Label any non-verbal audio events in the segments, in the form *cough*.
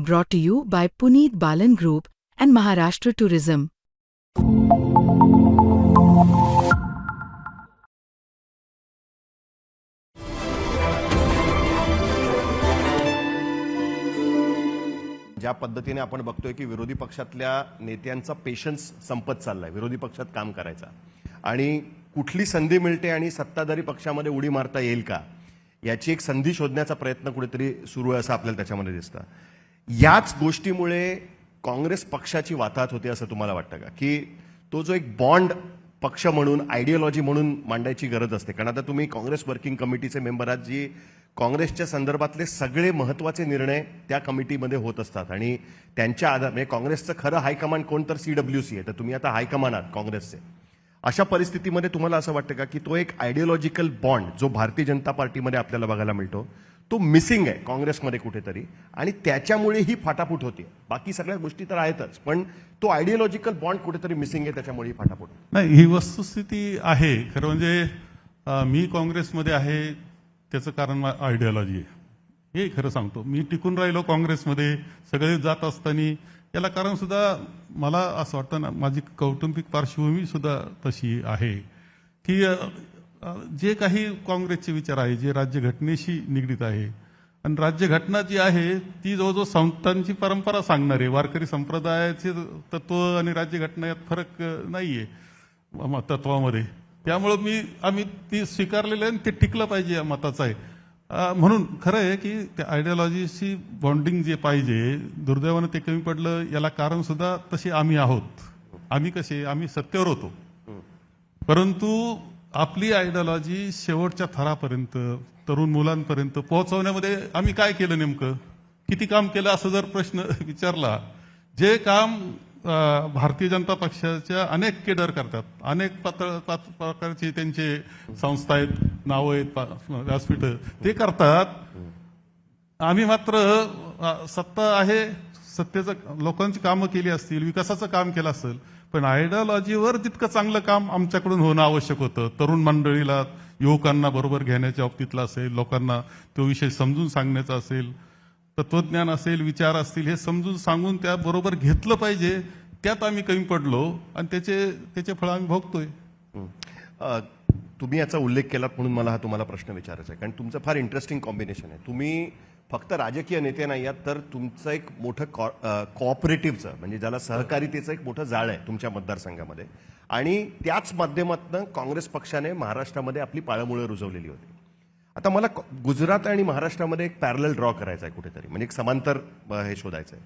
brought to you by Puneet Balan Group and Maharashtra Tourism. ज्या पद्धतीने आपण बघतोय की विरोधी पक्षातल्या नेत्यांचा पेशन्स संपत चाललाय विरोधी पक्षात काम करायचा आणि कुठली संधी मिळते आणि सत्ताधारी पक्षामध्ये उडी मारता येईल का याची एक संधी शोधण्याचा प्रयत्न कुठेतरी सुरू आहे असं आपल्याला त्याच्यामध्ये दिसतं याच गोष्टीमुळे काँग्रेस पक्षाची वाताहत होते असं तुम्हाला वाटतं का? की तो जो एक बॉन्ड पक्ष म्हणून आयडिओलॉजी म्हणून मांडायची गरज असते. कारण आता तुम्ही काँग्रेस वर्किंग कमिटीचे मेंबर आहात जी काँग्रेसच्या संदर्भातले सगळे महत्त्वाचे निर्णय त्या कमिटीमध्ये होत असतात. आणि त्यांच्या आधार म्हणजे काँग्रेसचं खरं हायकमांड कोण? तर सी डब्ल्यू सी आहे. तर तुम्ही आता हायकमांड आहात काँग्रेसचे. अशा परिस्थितीमध्ये तुम्हाला असं वाटतं का की तो एक आयडिओलॉजिकल बॉन्ड जो भारतीय जनता पार्टीमध्ये आपल्याला बघायला मिळतो तो मिसिंग आहे काँग्रेसमध्ये कुठेतरी. आणि त्याच्यामुळे ही फाटाफूट होती. बाकी सगळ्या गोष्टी तर आहेतच पण तो आयडिओलॉजिकल बॉन्ड कुठेतरी मिसिंग आहे त्याच्यामुळे ही फाटाफूट नाही ही वस्तुस्थिती आहे. खरं म्हणजे मी काँग्रेसमध्ये आहे त्याचं कारण आयडिओलॉजी आहे. हे खरं सांगतो. मी टिकून राहिलो काँग्रेसमध्ये. सगळे जात असताना याला कारण सुद्धा मला असं वाटतं ना माझी कौटुंबिक पार्श्वभूमी सुद्धा तशी आहे की जे काही काँग्रेसचे विचार आहे जे राज्यघटनेशी निगडीत आहे आणि राज्यघटना जी आहे ती जवळजवळ संतांची परंपरा सांगणार आहे. वारकरी संप्रदायाचे तत्व आणि राज्यघटना यात फरक नाही आहे म- तत्वामध्ये. त्यामुळं मी आम्ही ती स्वीकारलेलं आहे आणि ते टिकलं पाहिजे या मताचं आहे. म्हणून खरं आहे की त्या आयडिओलॉजीशी बॉन्डिंग जे पाहिजे दुर्दैवानं ते कमी पडलं याला कारण सुद्धा तसे आम्ही आहोत. आम्ही कसे? आम्ही सत्तेवर होतो. परंतु आपली आयडिओलॉजी शेवटच्या थरापर्यंत तरुण मुलांपर्यंत पोहोचवण्यामध्ये आम्ही काय केलं नेमकं? किती काम केलं असं जर प्रश्न *laughs* विचारला जे काम भारतीय जनता पक्षाच्या अनेक केडर करतात. अनेक पातळ पात- प्रकारचे त्यांचे संस्था आहेत. नावं आहेत व्यासपीठ व्यासपीठं. ते करतात. आम्ही मात्र सत्ता आहे. सत्तेचं लोकांची कामं केली असतील विकासाचं काम केलं असेल पण आयडिओलॉजीवर जितकं चांगलं काम आमच्याकडून होणं आवश्यक होतं. तरुण मंडळीला युवकांना बरोबर घेण्याच्या बाबतीतला असेल लोकांना तो विषय समजून सांगण्याचा असेल तत्वज्ञान असेल विचार असतील हे समजून सांगून त्या बरोबर घेतलं पाहिजे. त्यात आम्ही कमी पडलो आणि त्याचे त्याचे फळ आम्ही भोगतोय. तुम्ही याचा उल्लेख केलात म्हणून मला हा तुम्हाला प्रश्न विचारायचा आहे. कारण तुमचं फार इंटरेस्टिंग कॉम्बिनेशन आहे. तुम्ही फक्त राजकीय नेते नाही आहात तर तुमचं एक मोठं कॉपरेटिव्हचं म्हणजे ज्याला सहकारितेचं एक मोठं जाळ आहे तुमच्या मतदारसंघामध्ये. आणि त्याच माध्यमातून काँग्रेस पक्षाने महाराष्ट्रामध्ये आपली पाळमुळं रुजवलेली होती. आता मला गुजरात आणि महाराष्ट्रामध्ये एक पॅरल ड्रॉ करायचा आहे कुठेतरी म्हणजे एक समांतर हे शोधायचं आहे.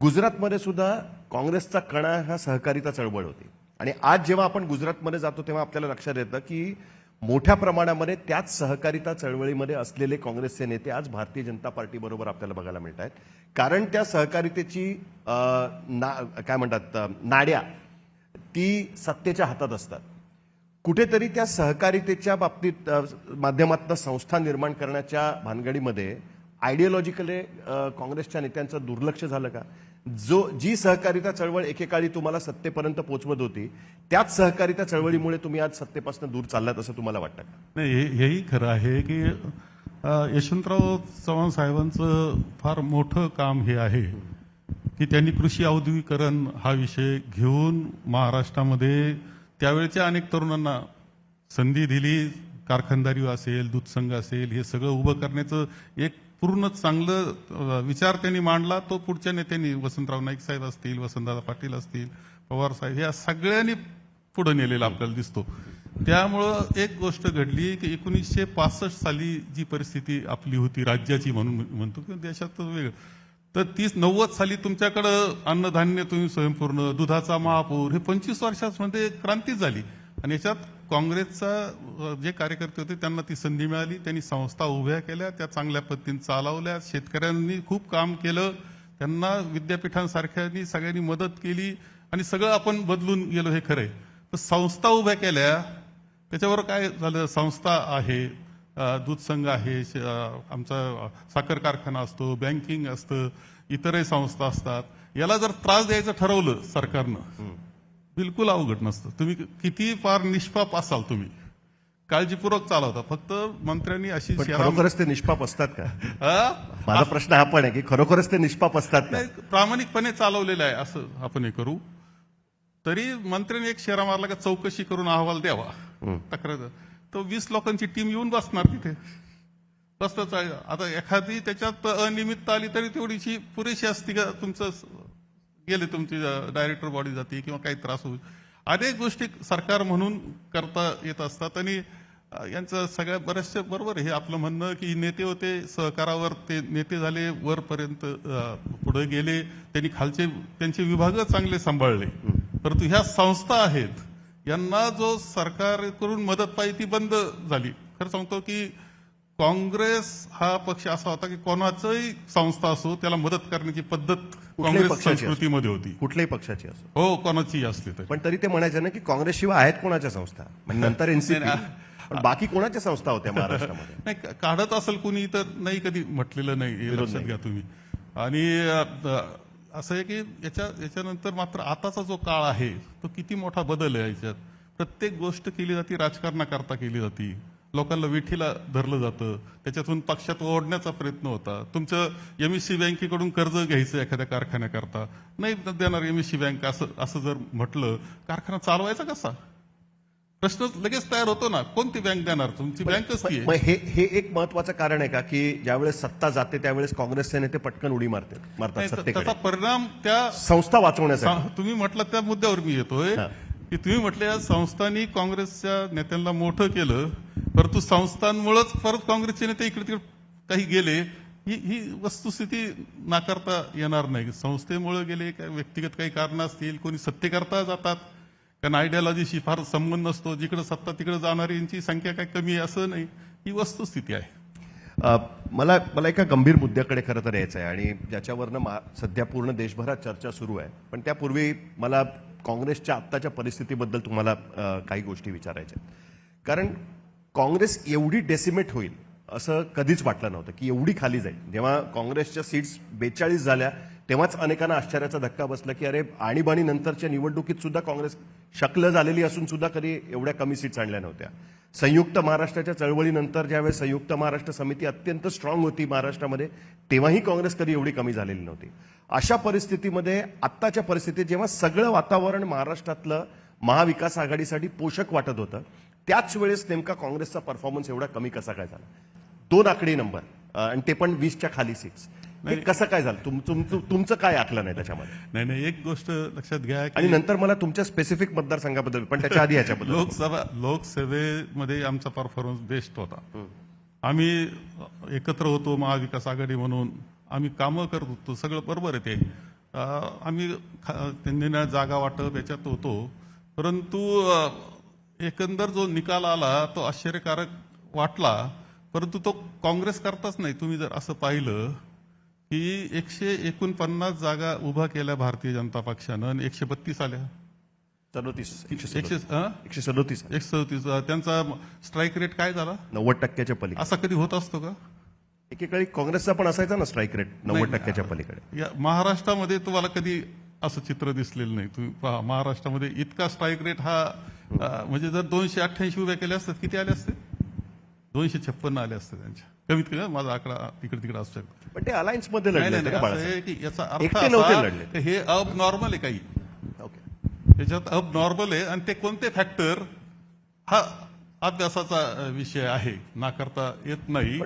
गुजरातमध्ये सुद्धा काँग्रेसचा कणा हा सहकारिता चळवळ होती. आणि आज जेव्हा आपण गुजरातमध्ये जातो तेव्हा आपल्याला लक्षात येतं की मोठ्या प्रमाणामध्ये त्याच सहकारिता चळवळीमध्ये असलेले काँग्रेसचे नेते आज भारतीय जनता पार्टी बरोबर आपल्याला बघायला मिळत आहेत कारण त्या सहकारितेची ना काय म्हणतात नाड्या ती सत्तेच्या हातात असतात. कुठेतरी त्या सहकारितेच्या बाबतीत माध्यमातनं माध्यमातून संस्था निर्माण करण्याच्या भानगडीमध्ये आयडिओलॉजिकली uh, काँग्रेसच्या नेत्यांचं दुर्लक्ष झालं का? जो जी सहकारिता चळवळ एकेकाळी तुम्हाला सत्तेपर्यंत पोहोचवत होती त्याच सहकारिता चळवळीमुळे तुम्ही आज सत्तेपासून दूर चाललात असं तुम्हाला वाटतं का? नाही हे- हेही खरं आहे की यशवंतराव चव्हाण साहेबांचं फार मोठं काम हे आहे की त्यांनी कृषी औद्योगिकरण हा विषय घेऊन महाराष्ट्रामध्ये त्यावेळच्या अनेक तरुणांना संधी दिली. कारखानदारी असेल दूध संघ असेल हे सगळं उभं करण्याचं एक पूर्ण चांगलं विचार त्यांनी मांडला तो पुढच्या नेत्यांनी वसंतराव नाईक साहेब असतील वसंतदादा पाटील असतील पवार साहेब या सगळ्यांनी पुढे नेलेला आपल्याला दिसतो. त्यामुळं एक गोष्ट घडली की एकोणीसशे पासष्ट साली जी परिस्थिती आपली होती राज्याची म्हणून म्हणतो किंवा देशात वेगळं. तर तीस नव्वद साली तुमच्याकडं अन्नधान्य तुम्ही स्वयंपूर्ण दुधाचा महापूर हे पंचवीस वर्षांमध्ये क्रांती झाली. आणि याच्यात काँग्रेसचा जे कार्यकर्ते होते त्यांना ती संधी मिळाली. त्यांनी संस्था उभ्या केल्या त्या चांगल्या पद्धतीने चालवल्या. शेतकऱ्यांनी खूप काम केलं. त्यांना विद्यापीठांसारख्यांनी सगळ्यांनी मदत केली आणि सगळं आपण बदलून गेलो हे खरंय. तर संस्था उभ्या केल्या त्याच्यावर काय झालं? संस्था आहे दूध संघ आहे आमचा साखर कारखाना असतो बँकिंग असतं इतरही संस्था असतात. याला जर त्रास द्यायचं ठरवलं सरकारनं बिलकुल अवघड नसतं. तुम्ही किती फार निष्पाप असाल तुम्ही. काळजीपूर्वक चालवतात फक्त मंत्र्यांनी अशी खरोखरच ते निष्पाप असतात का? माझा प्रश्न हा पण आहे की खरोखरच ते निष्पाप असतात प्रामाणिकपणे चालवलेलं आहे असं आपण हे करू. तरी मंत्र्यांनी एक शेरा मारला का चौकशी करून अहवाल द्यावा. तक्रार तो वीस लोकांची टीम येऊन बसणार तिथे. बसतच आता एखादी त्याच्यात अनियमितता आली तरी तेवढीशी पुरेशी असती का तुमचं गेले तुमची डायरेक्टर बॉडी जाते किंवा काही त्रास होईल. अनेक गोष्टी सरकार म्हणून करता येत असतात आणि यांचं सगळ्या बऱ्याचशा बरोबर हे आपलं म्हणणं की नेते होते सहकारावर ते नेते झाले वरपर्यंत पुढे गेले त्यांनी खालचे त्यांचे विभाग चांगले सांभाळले. परंतु ह्या संस्था आहेत यांना जो सरकारकडून मदत पाहिजे ती बंद झाली. खरं सांगतो की काँग्रेस हा पक्ष असा होता की कोणाचंही संस्था असो त्याला मदत करण्याची पद्धत काँग्रेस पक्षाची असो. संस्कृतीमध्ये होती. कुठल्याही पक्षाची असो. हो कोणाचीही असली तरी. पण तरी ते म्हणायचे ना की काँग्रेसशिवाय आहेत कोणाच्या संस्था? म्हणजे नंतर *laughs* एनसीपी. पण बाकी कोणाच्या संस्था होत्या महाराष्ट्रामध्ये? *laughs* नाही का- काढत असेल कुणी तर नाही कधी म्हटलेलं नाही हे लक्षात घ्या तुम्ही. आणि अ, अ, असं आहे की याच्या याच्यानंतर मात्र आताचा जो काळ आहे तो किती मोठा बदल आहे याच्यात. प्रत्येक गोष्ट केली जाते राजकारणाकरता केली जाते. लोकांना विठीला धरलं जातं. त्याच्यातून पक्षात ओढण्याचा प्रयत्न होता. तुमचं एमएससी बँकेकडून कर्ज घ्यायचं एखाद्या कारखान्याकरता. नाही देणार एमएससी बँक असं असं जर म्हटलं कारखाना चालवायचा कसा? प्रश्न लगेच तयार होतो ना. कोणती बँक देणार? तुमची बँकच हे हे एक महत्वाचं कारण आहे का? की ज्यावेळेस सत्ता जाते त्यावेळेस काँग्रेसचे नेते पटकन उडी मारते मारतात त्याचा परिणाम त्या संस्था वाचवण्यासाठी. सा- तुम्ही म्हटलं त्या मुद्द्यावर मी येतोय. की तुम्ही म्हटले या संस्थांनी काँग्रेसच्या नेत्यांना मोठं केलं. परंतु संस्थांमुळेच परत काँग्रेसचे नेते इकडे तिकडे काही गेले ही ही वस्तुस्थिती नाकारता येणार नाही. संस्थेमुळे गेले काय व्यक्तिगत काही कारण असतील कोणी सत्तेकरता जातात कारण आयडियॉलॉजीशी फार संबंध नसतो जिकडे सत्ता तिकडे जाणाऱ्यांची संख्या काही कमी आहे असं नाही. ही वस्तुस्थिती आहे. मला मला एका गंभीर मुद्द्याकडे खरं तर यायचं आहे आणि ज्याच्यावरनं मा- सध्या पूर्ण देशभरात चर्चा सुरू आहे. पण त्यापूर्वी मला काँग्रेसच्या आत्ताच्या परिस्थितीबद्दल तुम्हाला काही गोष्टी विचारायच्या आहेत. कारण काँग्रेस एवढी डेसिमेट होईल असं कधीच वाटलं नव्हतं की एवढी खाली जाईल. जेव्हा काँग्रेसच्या सीट्स बेचाळीस झाल्या तेव्हाच अनेकांना आश्चर्याचा धक्का बसला की अरे आणीबाणी नंतरच्या निवडणुकीत सुद्धा काँग्रेस शकलं झालेली असून सुद्धा कधी एवढ्या कमी सीट्स आणल्या नव्हत्या. संयुक्त महाराष्ट्राच्या चळवळीनंतर ज्यावेळेस संयुक्त महाराष्ट्र समिती अत्यंत स्ट्रॉंग होती महाराष्ट्रामध्ये तेव्हाही काँग्रेस कधी एवढी कमी झालेली नव्हती. अशा परिस्थितीमध्ये आत्ताच्या परिस्थितीत जेव्हा सगळं वातावरण महाराष्ट्रातलं महाविकास आघाडीसाठी पोषक वाटत होतं त्याच वेळेस नेमका काँग्रेसचा परफॉर्मन्स एवढा कमी कसा काय झाला? दोन आकडी नंबर आणि ते पण वीसच्या खाली सीट्स कसं काय झालं? तुम- तुमचं तुमचं काय आकलन आहे त्याच्यामध्ये? नाही नाही एक गोष्ट लक्षात घ्या की आणि नंतर मला तुमच्या स्पेसिफिक मतदारसंघाबद्दल पण त्याच्या आधी ह्याच्याबद्दल लोकसभा लोकसेवेमध्ये आमचा परफॉर्मन्स बेस्ट होता. आम्ही एकत्र होतो महाविकास आघाडी म्हणून. आम्ही कामं करत होतो सगळं बरोबर आहे ते. आम्ही त्यांनी जागा वाटप याच्यात होतो. परंतु एकंदर जो निकाल आला तो आश्चर्यकारक वाटला परंतु तो काँग्रेस करताच नाही. तुम्ही जर असं पाहिलं की एकशे एकोणपन्नास जागा उभा केल्या भारतीय जनता पक्षानं आणि एकशे बत्तीस आल्या. सदोतीस एकशे एकशे सदोतीस. एकशे सदोतीस. त्यांचा स्ट्राईक रेट काय झाला? नव्वद टक्क्याच्या पलीकडे. असा कधी होत असतो का? एकेकाळी काँग्रेसचा पण असायचा ना स्ट्राईक रेट नव्वद. टक्क्याच्या पलीकडे. या महाराष्ट्रामध्ये तुम्हाला कधी असं चित्र दिसलेलं नाही. तुम्ही पहा महाराष्ट्रामध्ये इतका स्ट्राईक रेट हा म्हणजे जर दोनशे अठ्ठ्याऐंशी उभ्या केल्या असतात किती आले असते? दोनशे छप्पन आले असते त्यांच्या. कमीत कमी माझा आकडा इकडे तिकडे असू शकतो. पण ते अलायन्समध्ये याचा अर्थ असा हे अब नॉर्मल आहे काही. ओके त्याच्यात अब नॉर्मल आहे आणि ते कोणते फॅक्टर हा अभ्यासाचा विषय आहे नाकारता येत नाही.